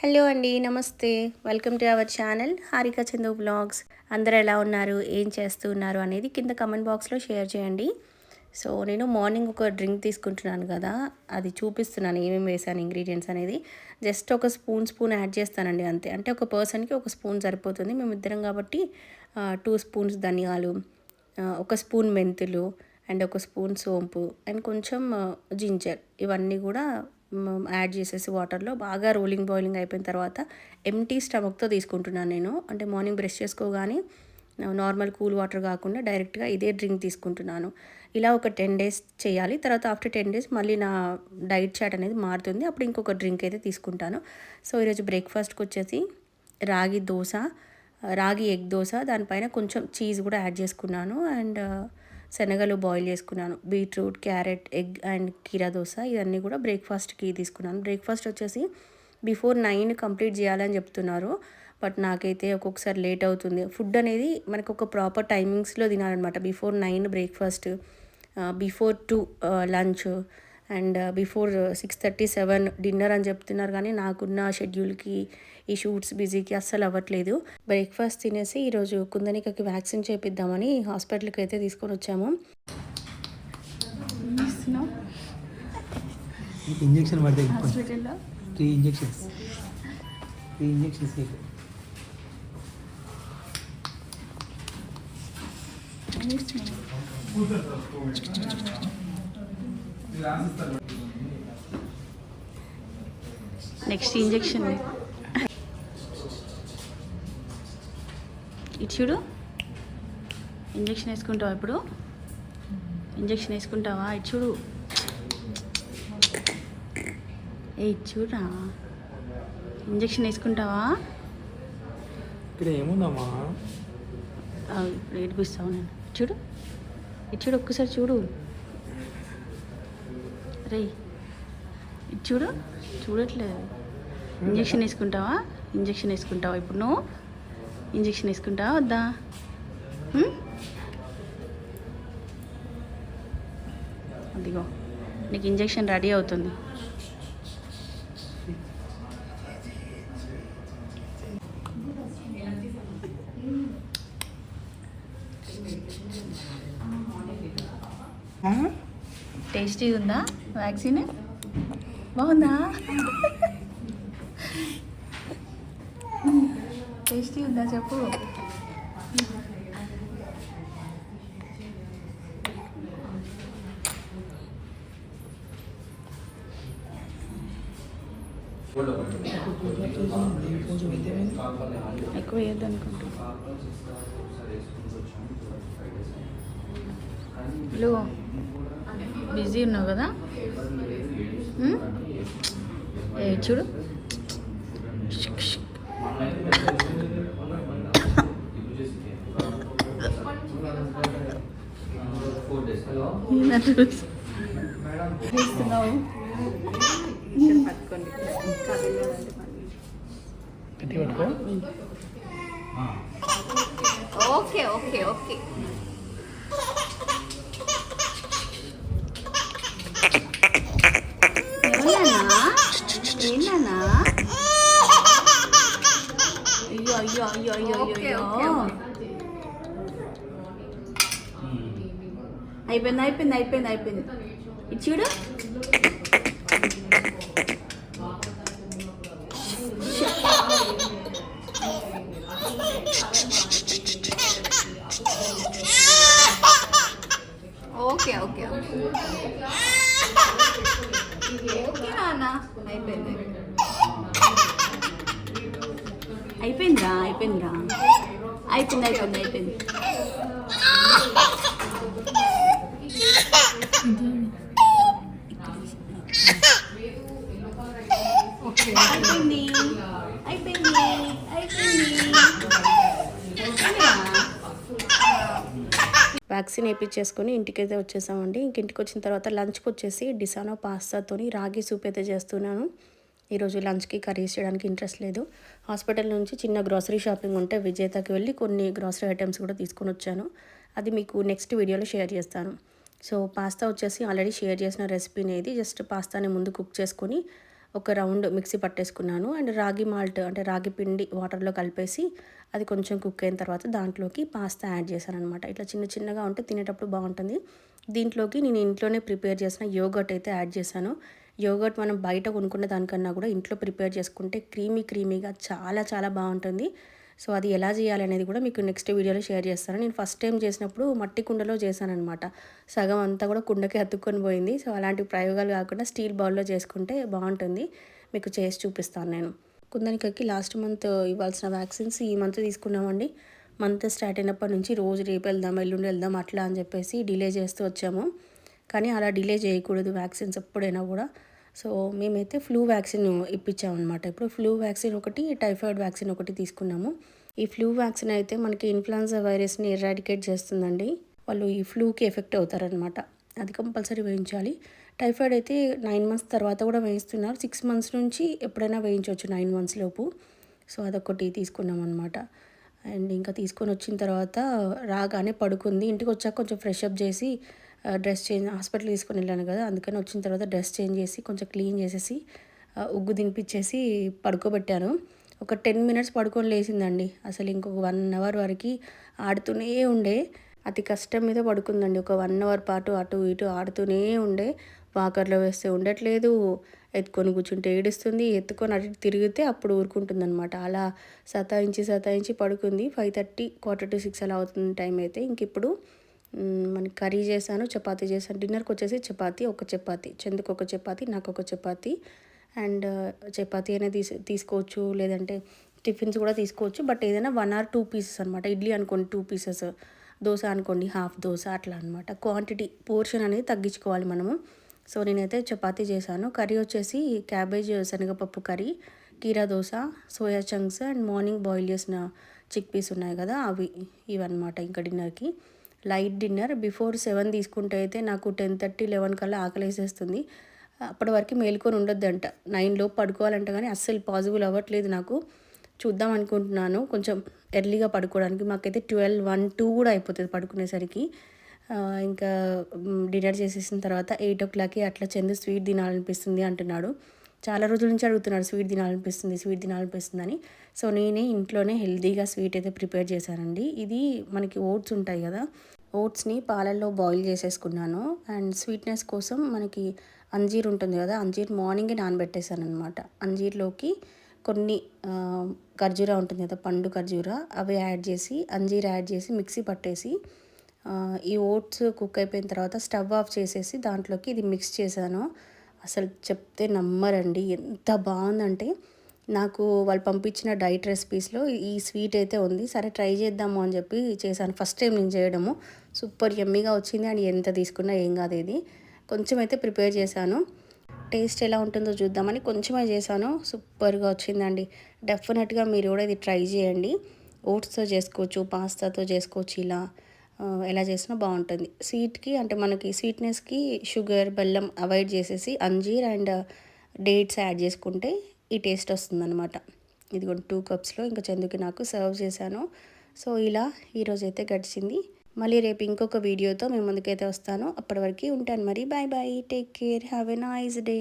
Hello అండి నమస్తే. Welcome to our channel Harika Chandu blogs. అందరూ ఎలా ఉన్నారు? ఏం చేస్తున్నారు అనేది కింద కమెంట్ బాక్స్లో షేర్ చేయండి. సో నేను మార్నింగ్ ఒక డ్రింక్ తీసుకుంటున్నాను కదా అది చూపిస్తున్నాను ఏమేమి వేసాను ఇంగ్రీడియంట్స్ అనేది. జస్ట్ ఒక స్పూన్ స్పూన్ యాడ్ చేస్తానండి అంతే. అంటే ఒక పర్సన్కి ఒక స్పూన్ సరిపోతుంది. మేము ఇద్దరం కాబట్టి టూ స్పూన్స్ ధనియాలు ఒక స్పూన్ మెంతులు అండ్ ఒక స్పూన్ సోంపు అండ్ కొంచెం జింజర్. ఇవన్నీ కూడా యాడ్ చేసేసి వాటర్లో బాగా రోలింగ్ బాయిలింగ్ అయిపోయిన తర్వాత ఎంటీ స్టమక్తో తీసుకుంటున్నాను నేను. అంటే మార్నింగ్ బ్రష్ చేసుకోగానే నార్మల్ కూల్ వాటర్ కాకుండా డైరెక్ట్గా ఇదే డ్రింక్ తీసుకుంటున్నాను. ఇలా ఒక టెన్ డేస్ చేయాలి. తర్వాత ఆఫ్టర్ టెన్ డేస్ మళ్ళీ నా డైట్ చాట్ అనేది మారుతుంది. అప్పుడు ఇంకొక డ్రింక్ అయితే తీసుకుంటాను. సో ఈరోజు బ్రేక్ఫాస్ట్కి వచ్చేసి రాగి దోశ రాగి ఎగ్ దోశ దానిపైన కొంచెం చీజ్ కూడా యాడ్ చేసుకున్నాను. అండ్ శనగలు బాయిల్ చేసుకున్నాను. బీట్రూట్ క్యారెట్ ఎగ్ అండ్ కీరా దోశ ఇవన్నీ కూడా బ్రేక్ఫాస్ట్కి తీసుకున్నాను. బ్రేక్ఫాస్ట్ వచ్చేసి బిఫోర్ నైన్ కంప్లీట్ చేయాలని చెప్తున్నారు. బట్ నాకైతే ఒక్కొక్కసారి లేట్ అవుతుంది. ఫుడ్ అనేది మనకు ఒక ప్రాపర్ టైమింగ్స్లో తినాలన్నమాట. Before nine breakfast before two lunch and before six thirty seven dinner అని చెప్తున్నారు కానీ నాకున్న షెడ్యూల్కి ఈ షూట్స్ బిజీకి అస్సలు అవ్వట్లేదు. బ్రేక్ఫాస్ట్ తినేసి ఈరోజు కుందనికకి వ్యాక్సిన్ చేపిద్దామని హాస్పిటల్కి అయితే తీసుకొని వచ్చాము. ఇంజెక్షన్ పడితే హాస్పిటల్లో? Three injections three injections next injection. ఇటు చూడు. ఇంజెక్షన్ వేసుకుంటావా ఇప్పుడు? ఇంజెక్షన్ వేసుకుంటావా? ఇటు చూడు. ఏ ఇటు చూడరా. ఇంజెక్షన్ వేసుకుంటావా? ఇక్కడ ఏముందమ్మా? ఇప్పుడు ఏడిపిస్తావు నేను చూడు. ఇటు చూడు ఒక్కసారి చూడు. రే చూడు చూడట్లేదు. ఇంజెక్షన్ వేసుకుంటావా? ఇంజెక్షన్ వేసుకుంటావా? ఇప్పుడు నువ్వు ఇంజెక్షన్ వేసుకుంటావా? వద్దా? అదిగో నీకు ఇంజెక్షన్ రెడీ అవుతుంది. టేస్టీ ఉందా వ్యాక్సిన్? బాగుందా? టేస్టీ ఉందా చెప్పు. ఎక్కువ వేయద్దు అనుకుంటా లో బిజీ ఉన్నావు కదా? ఏ చూడు. Okay okay okay. ఏంటన్నా అయ్యో అయ్యో అయ్యో అయ్యో అయ్యో అయ్యో అయిపోయింది అయిపోయింది అయిపోయింది అయిపోయింది ఇది చూడు ఓకే ఓకే ఓకే అయిపోయింది. అయిపోయిందిరా అయిపోయిందిరా. అయిపోయింది అయిపోయింది అయిపోయింది. అయిపోయింది నేపించేసుకొని ఇంటికైతే వచ్చేసామండి. ఇంక ఇంటికి వచ్చిన తర్వాత లంచ్కి వచ్చేసి డిసానో పాస్తాతోని రాగి సూప్ అయితే చేస్తున్నాను. ఈరోజు లంచ్కి కర్రీస్ చేయడానికి ఇంట్రెస్ట్ లేదు. హాస్పిటల్ నుంచి చిన్న గ్రాసరీ షాపింగ్ ఉంటే విజేతకి వెళ్ళి కొన్ని గ్రాసరీ ఐటమ్స్ కూడా తీసుకొని వచ్చాను. అది మీకు నెక్స్ట్ వీడియోలో షేర్ చేస్తాను. సో పాస్తా వచ్చేసి ఆల్రెడీ షేర్ చేసిన రెసిపీని ఇది జస్ట్ పాస్తాని ముందు కుక్ చేసుకొని ఒక రౌండ్ మిక్సీ పట్టేసుకున్నాను. అండ్ రాగి మాల్ట్ అంటే రాగి పిండి వాటర్లో కలిపేసి అది కొంచెం కుక్ అయిన తర్వాత దాంట్లోకి పాస్తా యాడ్ చేశాను అనమాట ఇట్లా చిన్న చిన్నగా ఉంటే తినేటప్పుడు బాగుంటుంది. దీంట్లోకి నేను ఇంట్లోనే ప్రిపేర్ చేసిన యోగట్ అయితే యాడ్ చేశాను. యోగట్ మనం బయట కొనుక్కున్న దానికన్నా కూడా ఇంట్లో ప్రిపేర్ చేసుకుంటే క్రీమీ క్రీమీగా చాలా చాలా బాగుంటుంది. సో అది ఎలా చేయాలి అనేది కూడా మీకు నెక్స్ట్ వీడియోలో షేర్ చేస్తాను. నేను ఫస్ట్ టైం చేసినప్పుడు మట్టి కుండలో చేశానమాట సగం అంతా కూడా కుండకి అతుక్కొని పోయింది. సో అలాంటి ప్రయోగాలు కాకుండా స్టీల్ బౌల్లో చేసుకుంటే బాగుంటుంది. మీకు చేసి చూపిస్తాను నేను. కుందనికకి లాస్ట్ మంత్ ఇవ్వాల్సిన వ్యాక్సిన్స్ ఈ మంత్ తీసుకున్నామండి. మంత్ స్టార్ట్ అయినప్పటి నుంచి రోజు రేపు వెళ్దాం ఎల్లుండి వెళ్దాం అట్లా అని చెప్పేసి డిలే చేస్తూ వచ్చాము. కానీ అలా డిలే చేయకూడదు వ్యాక్సిన్స్ ఎప్పుడైనా కూడా. సో మేమైతే ఫ్లూ వ్యాక్సిన్ ఇప్పించామన్నమాట. ఇప్పుడు ఫ్లూ వ్యాక్సిన్ ఒకటి టైఫాయిడ్ వ్యాక్సిన్ ఒకటి తీసుకున్నాము. ఈ ఫ్లూ వ్యాక్సిన్ అయితే మనకి ఇన్ఫ్లుయెన్జా వైరస్ని ఎరాడికేట్ చేస్తుందండి. వాళ్ళు ఈ ఫ్లూకి ఎఫెక్ట్ అవుతారనమాట అది కంపల్సరీ వేయించాలి. టైఫాయిడ్ అయితే నైన్ మంత్స్ తర్వాత కూడా వేయిస్తున్నారు. సిక్స్ మంత్స్ నుంచి ఎప్పుడైనా వేయించవచ్చు నైన్ మంత్స్ లోపు. సో అదొకటి తీసుకున్నాం అనమాట అండ్ ఇంకా తీసుకొని వచ్చిన తర్వాత రాగానే పడుకుంది. ఇంటికి వచ్చాక కొంచెం ఫ్రెష్ అప్ చేసి డ్రెస్ చేంజ్ హాస్పిటల్ తీసుకొని వెళ్ళాను కదా అందుకని వచ్చిన తర్వాత డ్రెస్ చేంజ్ చేసి కొంచెం క్లీన్ చేసేసి ఉగ్గు తినిపించేసి పడుకోబెట్టాను. ఒక టెన్ మినిట్స్ పడుకొని లేచిందండి. అసలు ఇంకొక వన్ అవర్ వరకు ఆడుతూనే ఉండే. అతి కష్టం మీద పడుకుందండి. ఒక వన్ అవర్ పాటు అటు ఇటు ఆడుతూనే ఉండే. వాకర్లో వేస్తే ఉండట్లేదు. ఎత్తుకొని కూర్చుంటే ఏడుస్తుంది. ఎత్తుకొని అటు తిరిగితే అప్పుడు ఊరుకుంటుంది అనమాట అలా సతాయించి సతాయించి పడుకుంది. Five thirty quarter to six అలా అవుతుంది టైం అయితే ఇంక ఇప్పుడు మనకి కర్రీ చేశాను చపాతీ చేశాను. డిన్నర్కి వచ్చేసి చపాతీ ఒక చపాతీ. చందుకు ఒక చపాతీ నాకు ఒక చపాతీ. అండ్ చపాతీ అనేది తీసు తీసుకోవచ్చు లేదంటే టిఫిన్స్ కూడా తీసుకోవచ్చు. బట్ ఏదైనా వన్ ఆర్ టూ పీసెస్ అనమాట ఇడ్లీ అనుకోండి టూ పీసెస్ దోశ అనుకోండి హాఫ్ దోశ అట్లా అనమాట క్వాంటిటీ పోర్షన్ అనేది తగ్గించుకోవాలి మనము. సో నేనైతే చపాతీ చేశాను. కర్రీ వచ్చేసి క్యాబేజ్ శనగపప్పు కర్రీ కీరా dosa soya chunks and morning boil చేసిన చిక్ పీస్ ఉన్నాయి కదా అవి ఇవన్నమాట ఇంకా డిన్నర్కి. లైట్ డిన్నర్ బిఫోర్ సెవెన్ తీసుకుంటే అయితే నాకు టెన్ థర్టీ లెవెన్ కల్లా ఆకలేసేస్తుంది. అప్పటి వరకు మేలుకొని ఉండొద్దంట. నైన్ లోపు పడుకోవాలంట కానీ అస్సలు పాసిబుల్ అవ్వట్లేదు నాకు. చూద్దాం అనుకుంటున్నాను. కొంచెం ఎర్లీగా పడుకోవడానికి. మాకైతే ట్వెల్వ్ వన్ టూ కూడా అయిపోతుంది పడుకునేసరికి. ఇంకా డిన్నర్ చేసేసిన తర్వాత ఎయిట్ ఓ క్లాక్కి అట్లా చందు స్వీట్ తినాలనిపిస్తుంది అంటున్నాడు. చాలా రోజుల నుంచి అడుగుతున్నాడు స్వీట్ తినాలనిపిస్తుంది స్వీట్ తినాలనిపిస్తుంది అని సో నేనే ఇంట్లోనే హెల్తీగా స్వీట్ అయితే ప్రిపేర్ చేశానండి. ఇది మనకి ఓట్స్ ఉంటాయి కదా ఓట్స్ని పాలల్లో బాయిల్ చేసేసుకున్నాను. అండ్ స్వీట్నెస్ కోసం మనకి అంజీర్ ఉంటుంది కదా అంజీర్ మార్నింగే నానబెట్టేశాను అనమాట అంజీర్లోకి కొన్ని ఖర్జూరా ఉంటుంది కదా పండు ఖర్జూరా అవి యాడ్ చేసి అంజీర్ యాడ్ చేసి మిక్సీ పట్టేసి ఈ ఓట్స్ కుక్ అయిపోయిన తర్వాత స్టవ్ ఆఫ్ చేసేసి దాంట్లోకి ఇది మిక్స్ చేశాను. అసలు చెప్తే నమ్మరండి. ఎంత బాగుందంటే నాకు వాళ్ళు పంపించిన డైట్ రెసిపీస్లో ఈ స్వీట్ అయితే ఉంది. సరే ట్రై చేద్దాము అని చెప్పి చేశాను. ఫస్ట్ టైం నేను చేయడము. సూపర్ ఎమ్మీగా వచ్చింది. అండ్ ఎంత తీసుకున్నా ఏం కాదు ఇది. కొంచెం అయితే ప్రిపేర్ చేశాను. టేస్ట్ ఎలా ఉంటుందో చూద్దామని కొంచెమే చేశాను. సూపర్గా వచ్చిందండి. డెఫినెట్గా మీరు కూడా ఇది ట్రై చేయండి. ఓట్స్తో చేసుకోవచ్చు పాస్తాతో చేసుకోవచ్చు ఇలా. ఎలా చేసినా బాగుంటుంది. స్వీట్కి అంటే మనకి స్వీట్నెస్కి షుగర్ బెల్లం అవాయిడ్ చేసేసి అంజీర్ అండ్ uh, డేట్స్ యాడ్ చేసుకుంటే ఈ టేస్ట్ వస్తుందన్నమాట. ఇది కూడా టూ కప్స్లో ఇంకా చందుకి నాకు సర్వ్ చేశాను. సో ఇలా ఈరోజు అయితే గడిచింది. మళ్ళీ రేపు ఇంకొక వీడియోతో మేము ముందుకైతే వస్తాను. అప్పటి వరకు ఉంటాను మరి. Bye bye take care have a nice day